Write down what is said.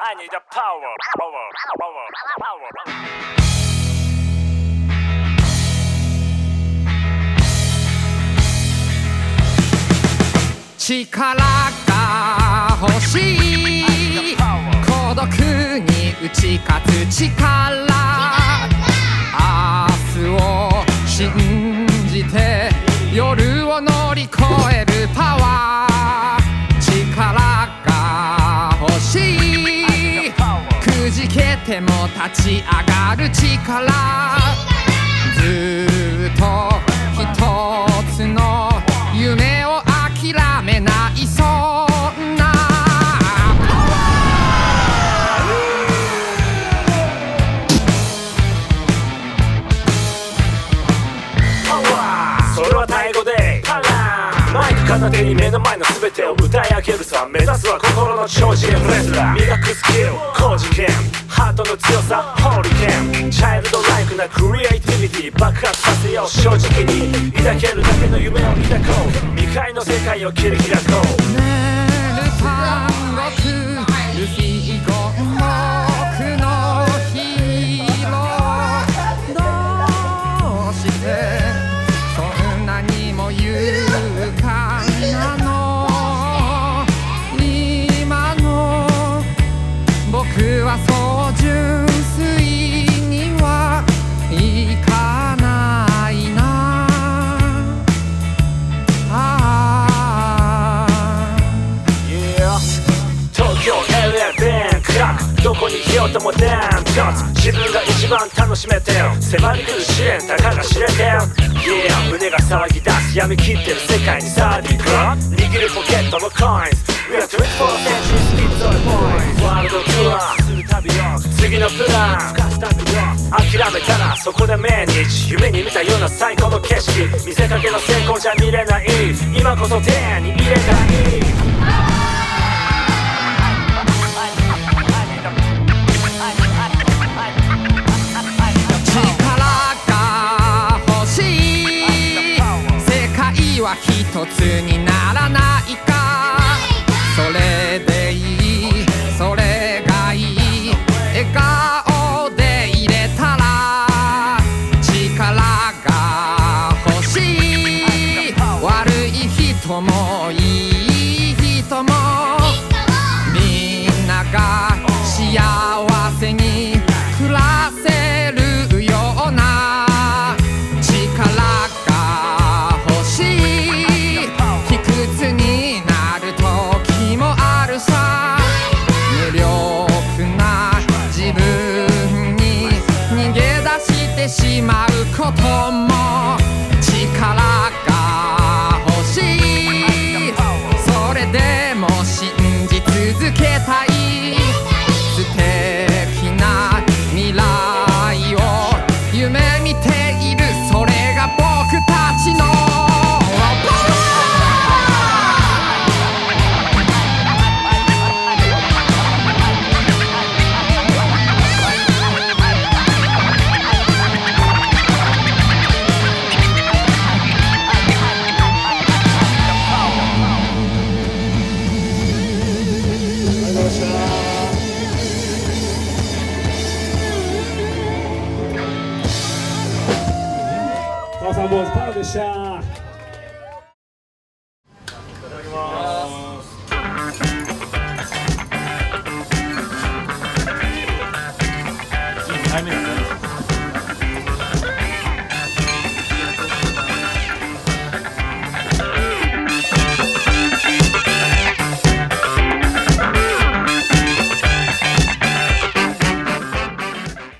I need the power, power, power, power. 力が欲しい。孤独に打ち勝つ力。明日を信じて夜を乗り越えるパワー。立ち上がる力。ずっと一つの夢を片手に目の前の全てを歌い上げるさ目指すは心の超人レスラー磨くスキル高次元ハートの強さホーリケンチャイルドライクなクリエイティビティ爆発させよう正直に抱けるだけの夢を抱こう。未開の世界を切り開こう。ようともダントツ自分が一番楽しめてる迫り来る試練たかが知れてる Yeah 胸が騒ぎ出す闇切ってる世界にサーディーグ握るポケットのコインズ。We are 24 century speed on point. ワールドツアーする旅を次のプラン。深す旅を諦めたらそこで命日。夢に見たような最高の景色。見せかけの成功じゃ見れない。今こそ手に入れたい。つにならないか。それで rentrant ポーズパーでした。